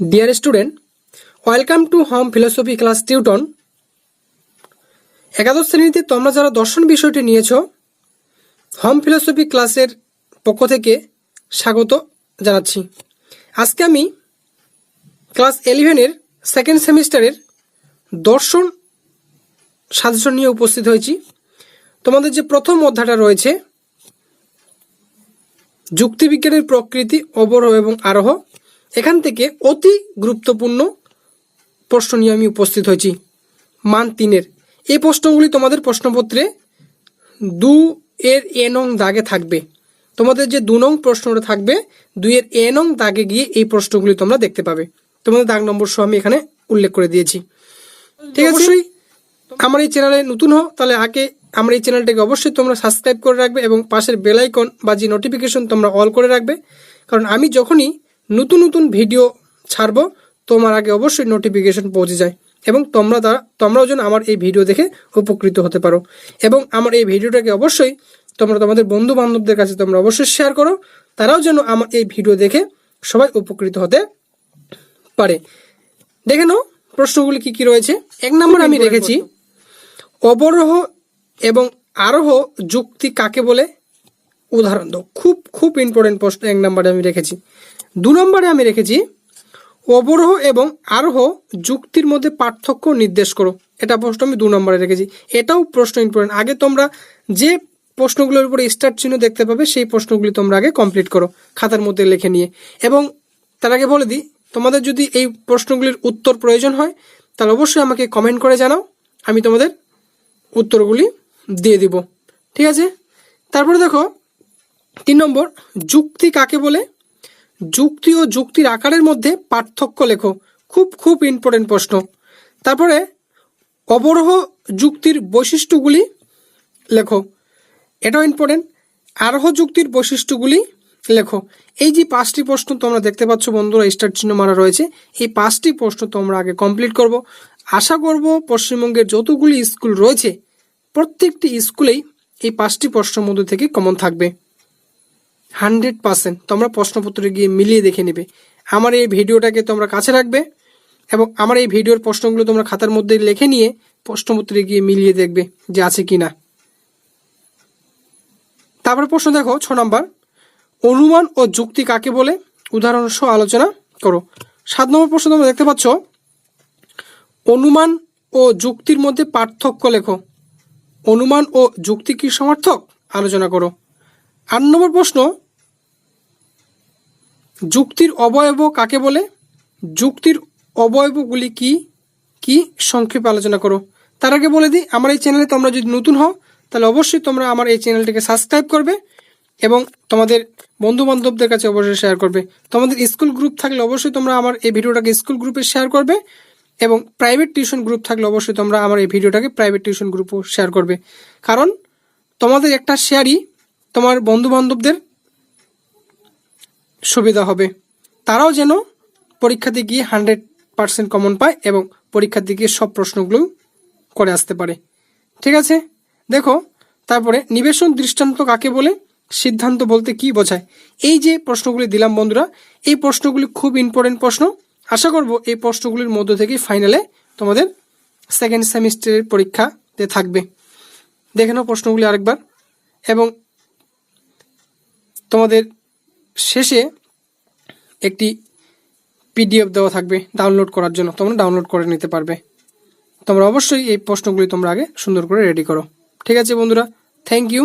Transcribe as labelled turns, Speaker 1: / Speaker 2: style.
Speaker 1: Dear student welcome to home philosophy class tuition একাদশ শ্রেণীতে তোমরা যারা দর্শন বিষয়টি নিয়েছ হোম ফিলোসফি ক্লাসের পক্ষ থেকে স্বাগত জানাচ্ছি। আজকে আমি ক্লাস ইলেভেনের সেকেন্ড সেমিস্টারের দর্শন সাজেশন নিয়ে উপস্থিত হয়েছি। তোমাদের যে প্রথম অধ্যায়টা রয়েছে, যুক্তিবিজ্ঞানের প্রকৃতি, অবরোহ এবং আরোহ এখান থেকে অতি গুরুত্বপূর্ণ প্রশ্ন নিয়ে আমি উপস্থিত হয়েছি। মান তিনের। এই প্রশ্নগুলি তোমাদের প্রশ্নপত্রে দু এর এ নং দাগে থাকবে। তোমাদের যে দু নং প্রশ্নটা থাকবে দুইয়ের এ নং দাগে গিয়ে এই প্রশ্নগুলি তোমরা দেখতে পাবে। তোমাদের দাগ নম্বর সহ আমি এখানে উল্লেখ করে দিয়েছি। ঠিক আছে? অবশ্যই। আমার এই চ্যানেলে নতুন হও তাহলে আগে আমার এই চ্যানেলটাকে অবশ্যই তোমরা সাবস্ক্রাইব করে রাখবে এবং পাশের বেলাইকন বা যে নোটিফিকেশন তোমরা অল করে রাখবে। কারণ আমি যখনই নতুন নতুন ভিডিও ছাড়বো, তোমার আগে অবশ্যই নোটিফিকেশন পৌঁছে যায় এবং তোমরা তারা তোমরাও যেন আমার এই ভিডিও দেখে উপকৃত হতে পারো। এবং আমার এই ভিডিওটাকে অবশ্যই তোমরা তোমাদের বন্ধু বান্ধবদের কাছে তোমরা অবশ্যই শেয়ার করো, তারাও যেন আমার এই ভিডিও দেখে সবাই উপকৃত হতে পারে। দেখে নাও প্রশ্নগুলি কি কি রয়েছে। এক নম্বর আমি রেখেছি, অবরোহ এবং আরোহ যুক্তি কাকে বলে? উদাহরণ দাও। খুব খুব ইম্পর্টেন্ট প্রশ্ন এক নম্বরে আমি রেখেছি। দু নম্বরে আমি রেখেছি, অবরোহ এবং আরোহ যুক্তির মধ্যে পার্থক্য নির্দেশ করো। এটা প্রশ্ন আমি দু নম্বরে রেখেছি। এটাও প্রশ্ন ইম্পর্টেন্ট আগে তোমরা যে প্রশ্নগুলোর উপরে স্টার্ট চিহ্ন দেখতে পাবে, সেই প্রশ্নগুলি তোমরা আগে কমপ্লিট করো, খাতার মধ্যে লিখে নিয়ে। এবং তার আগে বলে দিই, তোমাদের যদি এই প্রশ্নগুলির উত্তর প্রয়োজন হয়, তাহলে অবশ্যই আমাকে কমেন্ট করে জানাও। আমি তোমাদের উত্তরগুলি দিয়ে দিব। ঠিক আছে? তারপরে দেখো তিন নম্বর, যুক্তি কাকে বলে? যুক্তি ও যুক্তির আকারের মধ্যে পার্থক্য লেখো। খুব খুব ইম্পর্টেন্ট প্রশ্ন। তারপরে, অবরোহ যুক্তির বৈশিষ্ট্যগুলি লেখো। এটাও ইম্পর্টেন্ট আরোহ যুক্তির বৈশিষ্ট্যগুলি লেখো। এই যে পাঁচটি প্রশ্ন তোমরা দেখতে পাচ্ছ বন্ধুরা, স্টার চিহ্ন মারা রয়েছে, এই পাঁচটি প্রশ্ন তোমরা আগে কমপ্লিট করব। আশা করব পশ্চিমবঙ্গের যতগুলি স্কুল রয়েছে, প্রত্যেকটি স্কুলেই এই পাঁচটি প্রশ্নের মধ্যে থেকে কমন থাকবে। হান্ড্রেড পার্সেন্ট তোমরা প্রশ্নপত্রে গিয়ে মিলিয়ে দেখে নেবে। আমার এই ভিডিওটাকে তোমরা কাছে রাখবে এবং আমার এই ভিডিওর প্রশ্নগুলো তোমরা খাতার মধ্যে লিখে নিয়ে প্রশ্নপত্রে গিয়ে মিলিয়ে দেখবে যে আছে কি না তারপরে প্রশ্ন দেখো, ছ নম্বর, অনুমান ও যুক্তি কাকে বলে? উদাহরণ সহ আলোচনা করো। সাত নম্বর প্রশ্ন তোমরা দেখতে পাচ্ছ, অনুমান ও যুক্তির মধ্যে পার্থক্য লেখো। অনুমান ও যুক্তি কি সমর্থক? আলোচনা করো। আট নম্বর প্রশ্ন, যুক্তির অবয়ব কাকে বলে? যুক্তির অবয়বগুলি কি? কি সংক্ষেপে আলোচনা করো। তার আগে বলে দিই, আমার এই চ্যানেলে তোমরা যদি নতুন হও, তাহলে অবশ্যই তোমরা আমার এই চ্যানেলটিকে সাবস্ক্রাইব করবে এবং তোমাদের বন্ধু বান্ধবদের কাছে অবশ্যই শেয়ার করবে। তোমাদের স্কুল গ্রুপ থাকলে অবশ্যই তোমরা আমার এই ভিডিওটাকে স্কুল গ্রুপে শেয়ার করবে এবং প্রাইভেট টিউশন গ্রুপ থাকলে অবশ্যই তোমরা আমার এই ভিডিওটাকে প্রাইভেট টিউশন গ্রুপও শেয়ার করবে। কারণ তোমাদের একটা শেয়ারই তোমার বন্ধু বান্ধবদের সুবিধা হবে। তারাও যেন পরীক্ষাতে গিয়ে হান্ড্রেড পার্সেন্ট কমন পায় এবং পরীক্ষাতে গিয়ে সব প্রশ্নগুলো করে আসতে পারে। ঠিক আছে? দেখো, তারপরে নিবেশন দৃষ্টান্ত কাকে বলে? সিদ্ধান্ত বলতে কি বোঝায়? এই যে প্রশ্নগুলি দিলাম বন্ধুরা, এই প্রশ্নগুলি খুব ইম্পর্টেন্ট প্রশ্ন। আশা করব এই প্রশ্নগুলির মধ্য থেকেই ফাইনালে তোমাদের সেকেন্ড সেমিস্টারের পরীক্ষাতে থাকবে। দেখে নাও প্রশ্নগুলি আরেকবার। এবং তোমাদের শেষে একটি পিডিএফ দেওয়া থাকবে ডাউনলোড করার জন্য। তোমরা ডাউনলোড করে নিতে পারবে। তোমরা অবশ্যই এই প্রশ্নগুলি তোমরা আগে সুন্দর করে রেডি করো। ঠিক আছে বন্ধুরা থ্যাংক ইউ